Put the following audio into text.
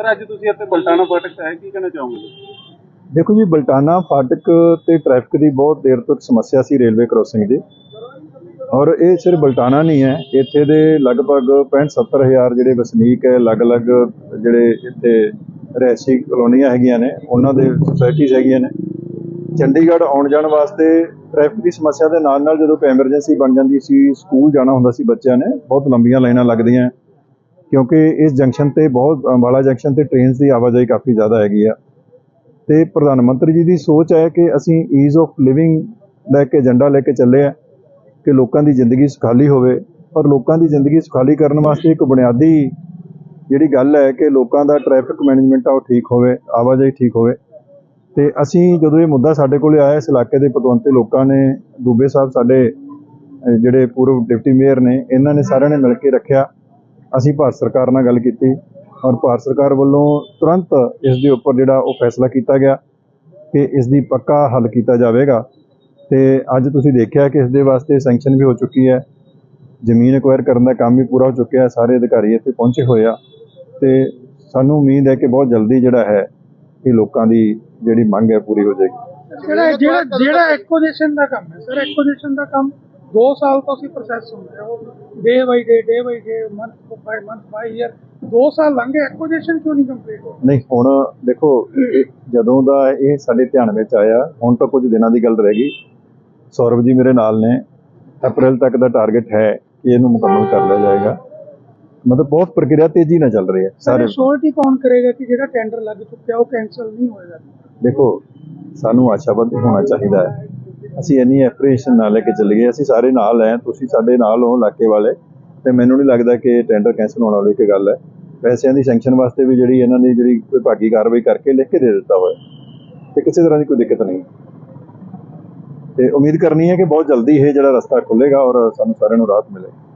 Sir, ਅੱਜ ਤੁਸੀਂ ਇੱਥੇ ਬਲਟਾਣਾ ਫਾਟਕ ਤੇ ਆਏ ਕੀ ਕਹਿਣਾ ਚਾਹੋਗੇ? ਦੇਖੋ ਜੀ ਬਲਟਾਨਾ ਫਾਟਕ ਤੇ ਟ੍ਰੈਫਿਕ ਦੀ ਬਹੁਤ ਦੇਰ ਤੋਂ ਇੱਕ ਸਮੱਸਿਆ ਸੀ ਰੇਲਵੇ ਕ੍ਰੋਸਿੰਗ ਦੀ। ਔਰ ਇਹ ਸਿਰਫ ਬਲਟਾਨਾ ਨਹੀਂ ਹੈ, ਇੱਥੇ ਦੇ ਲਗਭਗ 65 ਹਜ਼ਾਰ ਜਿਹੜੇ ਵਸਨੀਕ ਹੈ, ਅਲੱਗ-ਅਲੱਗ ਜਿਹੜੇ ਇੱਥੇ ਰਹਿਸ਼ੀ ਕਲੋਨੀਆਂ ਹੈਗੀਆਂ ਨੇ, ਉਹਨਾਂ ਦੇ ਸੁਸਾਇਟੀਜ਼ ਹੈਗੀਆਂ ਨੇ। ਚੰਡੀਗੜ੍ਹ ਆਉਣ ਜਾਣ ਵਾਸਤੇ ਟ੍ਰੈਫਿਕ ਦੀ ਸਮੱਸਿਆ ਦੇ ਨਾਲ ਨਾਲ ਜਦੋਂ ਕੋਈ ਐਮਰਜੈਂਸੀ ਬਣ ਜਾਂਦੀ ਸੀ, ਸਕੂਲ ਜਾਣਾ ਹੁੰਦਾ ਸੀ ਬੱਚਿਆਂ ਨੇ, ਬਹੁਤ ਲੰਬੀਆਂ ਲਾਈਨਾਂ ਲੱਗਦੀਆਂ। ਕਿਉਂਕਿ ਇਸ ਜੰਕਸ਼ਨ ਤੇ ਬਹੁਤ ਅੰਬਾਲਾ ਜੰਕਸ਼ਨ ਤੇ ਟ੍ਰੇਨਸ ਦੀ ਆਵਾਜਾਈ ਕਾਫੀ ਜ਼ਿਆਦਾ ਹੈਗੀ ਆ। ਤੇ ਪ੍ਰਧਾਨ ਮੰਤਰੀ ਜੀ ਦੀ ਸੋਚ ਹੈ ਕਿ ਅਸੀਂ ਈਜ਼ ਆਫ ਲਿਵਿੰਗ ਦਾ ਇੱਕ ਏਜੰਡਾ ਲੈ ਕੇ ਚੱਲੇ ਆ, ਕਿ ਲੋਕਾਂ ਦੀ ਜ਼ਿੰਦਗੀ ਸੁਖਾਲੀ ਹੋਵੇ। ਔਰ ਲੋਕਾਂ ਦੀ ਜ਼ਿੰਦਗੀ ਸੁਖਾਲੀ ਕਰਨ ਵਾਸਤੇ ਇੱਕ ਬੁਨਿਆਦੀ ਜਿਹੜੀ ਗੱਲ ਹੈ ਕਿ ਲੋਕਾਂ ਦਾ ਟ੍ਰੈਫਿਕ ਮੈਨੇਜਮੈਂਟ ਆ ਉਹ ਠੀਕ ਹੋਵੇ, ਆਵਾਜਾਈ ਠੀਕ ਹੋਵੇ। ਤੇ ਅਸੀਂ ਜਦੋਂ ਇਹ ਮੁੱਦਾ ਸਾਡੇ ਕੋਲੇ ਆਇਆ, ਇਸ ਇਲਾਕੇ ਦੇ ਪਤਵੰਤੇ ਲੋਕਾਂ ਨੇ, ਦੂਬੇ ਸਾਹਿਬ ਸਾਡੇ ਜਿਹੜੇ ਪੂਰਵ ਡਿਪਟੀ ਮੇਅਰ ਨੇ, ਇਹਨਾਂ ਨੇ ਸਾਰਿਆਂ ਨੇ ਮਿਲ ਕੇ ਰੱਖਿਆ। ਅਸੀਂ ਭਾਰਤ ਸਰਕਾਰ ਨਾਲ ਗੱਲ ਕੀਤੀ ਔਰ ਭਾਰਤ ਸਰਕਾਰ ਵੱਲੋਂ ਤੁਰੰਤ ਇਸ ਦੇ ਉੱਪਰ ਜਿਹੜਾ ਉਹ ਫੈਸਲਾ ਕੀਤਾ ਗਿਆ ਕਿ ਇਸ ਦੀ ਪੱਕਾ ਹੱਲ ਕੀਤਾ ਜਾਵੇਗਾ। ਤੇ ਅੱਜ ਤੁਸੀਂ ਦੇਖਿਆ ਕਿ ਇਸ ਦੇ ਵਾਸਤੇ ਸੈਂਕਸ਼ਨ ਵੀ ਹੋ ਚੁੱਕੀ ਹੈ। ਜ਼ਮੀਨ ਐਕਵਾਇਰ ਕਰਨ ਦਾ ਕੰਮ ਵੀ ਪੂਰਾ ਹੋ ਚੁੱਕਿਆ ਹੈ ਸਾਰੇ ਅਧਿਕਾਰੀ ਇੱਥੇ ਪਹੁੰਚੇ ਹੋਏ ਆ। ਤੇ ਸਾਨੂੰ ਉਮੀਦ ਹੈ ਕਿ ਬਹੁਤ ਜਲਦੀ ਜਿਹੜਾ ਹੈ, ਇਹ ਲੋਕਾਂ ਦੀ ਜਿਹੜੀ ਮੰਗ ਹੈ, ਪੂਰੀ ਹੋ ਜਾਏਗੀ। ਜਿਹੜਾ ਜਿਹੜਾ ਜਿਹੜਾ ਦਾ ਕੰਮ ਹੈ, ਸਰ ਐਕੁਜੀਸ਼ਨ ਦਾ ਕੰਮ। 2 ਸਾਲ ਤੋਂ ਅਸੀਂ ਪ੍ਰੋਸੈਸ ਸੁਣ ਰਹੇ ਹਾਂ। Day by day day by day month by month by year 2 ਸਾਲ ਲੰਘ ਐਕੁਜੀਸ਼ਨ ਕਿਉਂ ਨਹੀਂ ਕੰਪਲੀਟ ਹੋ ਨਹੀਂ ਹੁਣ ਦੇਖੋ ਜਦੋਂ ਦਾ ਇਹ ਸਾਡੇ ਧਿਆਨ ਵਿੱਚ ਆਇਆ ਹੁਣ ਤਾਂ ਕੁਝ ਦਿਨਾਂ ਦੀ ਗੱਲ ਰਹਿ ਗਈ। ਸੌਰਵ ਜੀ ਮੇਰੇ ਨਾਲ ਨੇ। ਅਪ੍ਰੈਲ ਤੱਕ ਦਾ ਟਾਰਗੇਟ ਹੈ ਕਿ ਇਹਨੂੰ ਮੁਕੰਮਲ ਕਰ ਲਿਆ ਜਾਏਗਾ। ਮਤਲਬ ਬਹੁਤ ਪ੍ਰਕਿਰਿਆ ਤੇਜ਼ੀ ਨਾਲ ਚੱਲ ਰਹੀ ਹੈ ਸਾਰੇ। ਸ਼ੋਰਟੀ ਕੌਣ ਕਰੇਗਾ ਕਿ ਜਿਹੜਾ ਟੈਂਡਰ ਲੱਗ ਚੁੱਕਿਆ ਉਹ ਕੈਨਸਲ ਨਹੀਂ ਹੋਏਗਾ? ਦੇਖੋ ਸਾਨੂੰ ਆਸ਼ਾਵਾਦੀ ਹੋਣਾ ਚਾਹੀਦਾ ਹੈ। ਅਸੀਂ ਇੰਨੀ ਐਪਰੀਸ਼ੀਏਸ਼ਨ ਨਾਲ ਲੈ ਕੇ ਚੱਲੀਏ ਅਸੀਂ ਸਾਰੇ ਨਾਲ ਹੈ ਤੁਸੀਂ ਸਾਡੇ ਨਾਲ ਹੋ ਇਲਾਕੇ ਵਾਲੇ, ਤੇ ਮੈਨੂੰ ਨਹੀਂ ਲੱਗਦਾ ਕਿ ਟੈਂਡਰ ਕੈਂਸਲ ਹੋਣ ਵਾਲੀ ਕੋਈ ਗੱਲ ਹੈ। ਪੈਸਿਆਂ ਦੀ ਸੈਂਕਸ਼ਨ ਵਾਸਤੇ ਵੀ ਜਿਹੜੀ ਇਹਨਾਂ ਨੇ ਜਿਹੜੀ ਕੋਈ ਭਾਗੀ ਕਾਰਵਾਈ ਕਰਕੇ ਲਿਖ ਕੇ ਦੇ ਦਿੱਤਾ ਹੋਇਆ ਤੇ ਕਿਸੇ ਤਰ੍ਹਾਂ ਦੀ ਕੋਈ ਦਿੱਕਤ ਨਹੀਂ। ਤੇ ਉਮੀਦ ਕਰਨੀ ਹੈ ਕਿ ਬਹੁਤ ਜਲਦੀ ਇਹ ਜਿਹੜਾ ਰਸਤਾ ਖੁੱਲੇਗਾ ਔਰ ਸਾਨੂੰ ਸਾਰਿਆਂ ਨੂੰ ਰਾਹਤ ਮਿਲੇਗੀ